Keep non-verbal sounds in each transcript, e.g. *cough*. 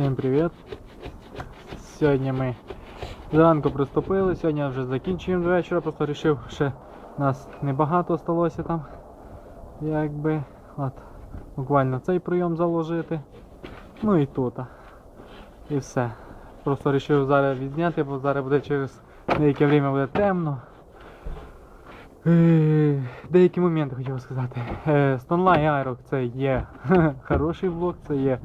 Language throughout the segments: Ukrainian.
Всім привіт! Сьогодні ми зранку приступили, сьогодні вже закінчуємо вечора, просто вирішив, ще нас небагато залишилося там. Якби. От, буквально цей прийом заложити. Ну і тут. І все. Просто вирішив зараз відзняти, бо зараз буде через деяке время буде темно. Е, Деякі моменти хотів сказати. Е, Stonline Aerox це є *laughs* хороший блок, це є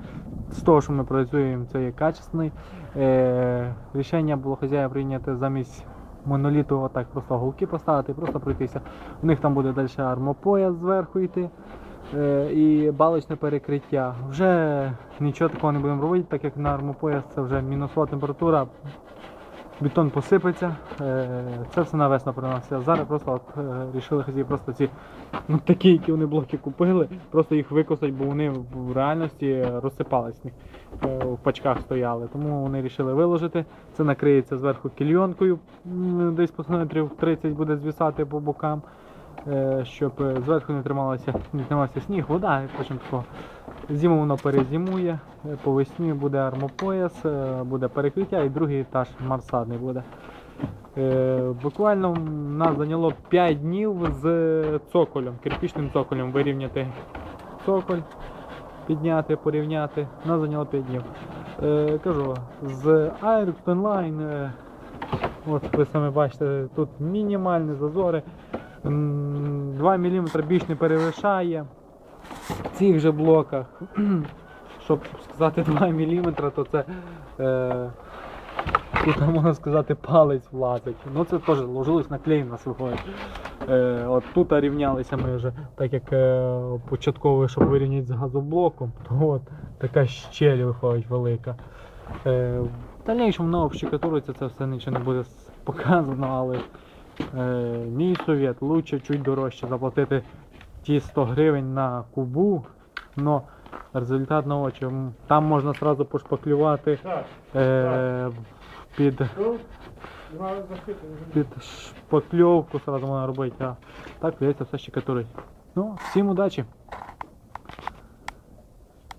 з того, що ми працюємо, це є качественний. Е, рішення було хазяїв прийняти замість моноліту отак просто голки поставити просто пройтися. У них там буде далі армопояс зверху йти е, і балочне перекриття. Вже нічого такого не будемо робити, так як на армопояс це вже мінусова температура. Бетон посипеться, е, це все на весну приноситься. Зараз просто от, е, рішили хазяї просто ці ну, такі, які вони блоки купили, просто їх викосать, бо вони в реальності розсипались е, в пачках стояли. Тому вони вирішили виложити. Це накриється зверху кільйонкою, десь по сантиметрів 30 буде звісати по бокам, щоб зверху не трималося, не тримався сніг, вода, такого. Зиму воно перезимує, е, по весні буде армопояс, е, буде перекриття і другий етаж марсадний буде. Е, Буквально нас зайняло 5 днів з цоколем, кирпічним цоколем вирівняти цоколь, підняти, порівняти. Нас зайняло 5 днів. Кажу, з е, от ви самі бачите, тут мінімальні зазори. 2 мм більш не перевишає. Цих же блоках, *clears throat* щоб сказати 2 мм, то це е, тут можна сказати палець влазить. Ну це теж ложилось на клей у нас виходить. Е, от тут рівнялися ми вже, так як е, початково, щоб вирівняти з газоблоком, то от така щель виходить велика. Е, в дальнішому на общикатурується це все нічого не буде показано, але е, мій совет лучше чуть дорожче заплатити ті 100 гривень на кубу, но результат на очі. Там можна одразу пошпаклювати е, під, захити. під шпакльовку сразу можна робити, а так придеться все щекатурити. Ну, всім удачі!